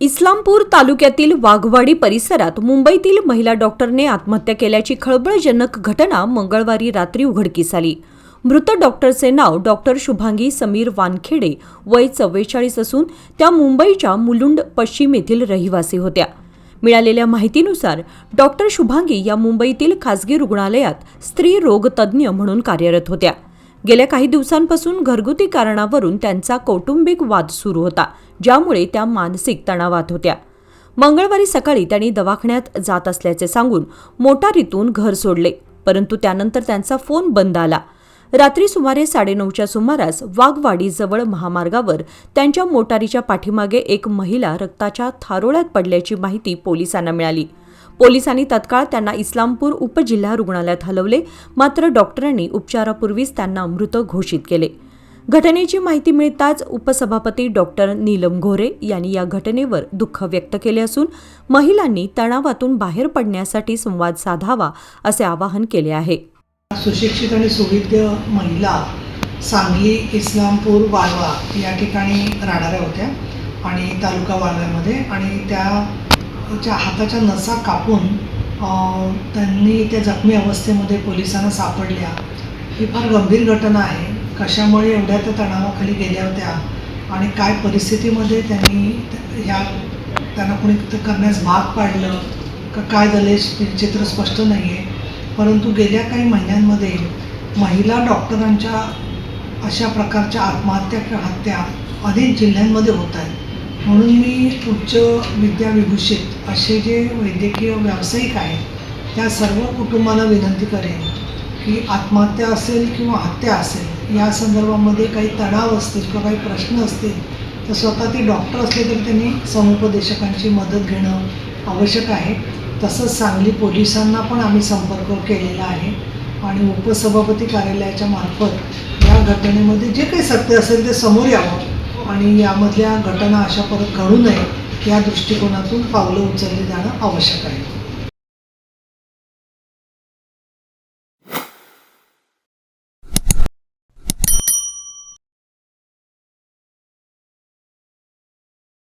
इस्लामपूर तालुक्यातील वाघवाडी परिसरात मुंबईतील महिला डॉक्टरने आत्महत्या केल्याची खळबळजनक घटना मंगळवारी रात्री उघडकीस आली. मृत डॉक्टरचे नाव डॉक्टर शुभांगी समीर वानखेडे वय चव्वेचाळीस असून त्या मुंबईच्या मुलुंड पश्चिम येथील रहिवासी होत्या. मिळालेल्या माहितीनुसार डॉक्टर शुभांगी या मुंबईतील खासगी रुग्णालयात स्त्री रोगतज्ज्ञ म्हणून कार्यरत होत्या. गेल्या काही दिवसांपासून घरगुती कारणावरून त्यांचा कौटुंबिक वाद सुरू होता ज्यामुळे त्या मानसिक तणावात होत्या. मंगळवारी सकाळी त्यांनी दवाखान्यात जात असल्याचे सांगून मोटारीतून घर सोडले परंतु त्यानंतर त्यांचा फोन बंद आला. रात्री सुमारे साडेनऊच्या सुमारास वाघवाडीजवळ महामार्गावर त्यांच्या मोटारीच्या पाठीमागे एक महिला रक्ताच्या थारोळ्यात पडल्याची माहिती पोलिसांना मिळाली. पोलिसांनी तत्काळ त्यांना इस्लामपूर उपजिल्हा रुग्णालयात हलवले. मात्र डॉक्टरांनी उपचारापूर्वीच त्यांना मृत घोषित केले. घटनेची माहिती मिळताच उपसभापती डॉक्टर नीलम घोरे यांनी या घटनेवर दुःख व्यक्त केले असून महिलांनी तणावातून बाहेर पडण्यासाठी संवाद साधावा असे आवाहन केले आहे. सुशिक्षित आणि सुविद्य महिला सांगली इस्लामपूर वाळवा या ठिकाणी राहणाऱ्या होत्या आणि तालुका वाळव्यामध्ये आणि त्या च्या हाताच्या नसा कापून त्यांनी त्या जखमी अवस्थेमध्ये पोलिसांना सापडल्या. ही फार गंभीर घटना आहे. कशामुळे एवढ्या त्या तणावाखाली गेल्या होत्या? आणि काय परिस्थितीमध्ये त्यांनी ह्या त्यांना कोणी करण्यास भाग पाडलं? का काय झाले चित्र स्पष्ट नाही आहे परंतु गेल्या काही महिन्यांमध्ये महिला डॉक्टरांच्या अशा प्रकारच्या आत्महत्या किंवा हत्या अनेक जिल्ह्यांमध्ये होत आहेत. म्हणून मी उच्च विद्याविभूषित असे जे वैद्यकीय व्यावसायिक आहेत त्या सर्व कुटुंबाला विनंती करेन की आत्महत्या असेल किंवा हत्या असेल या संदर्भामध्ये काही तणाव असतील किंवा काही प्रश्न असतील तर स्वतः ते डॉक्टर असले तरी त्यांनी समुपदेशकांची मदत घेणं आवश्यक आहे. तसंच सांगली पोलिसांना पण आम्ही संपर्क केलेला आहे आणि उपसभापती कार्यालयाच्या मार्फत या घटनेमध्ये जे काही सत्य असेल ते समोर यावं. आणि यामधल्या घटना अशा परत घडू नये या दृष्टिकोनातून पावलं उचलली जाणं आवश्यक आहे.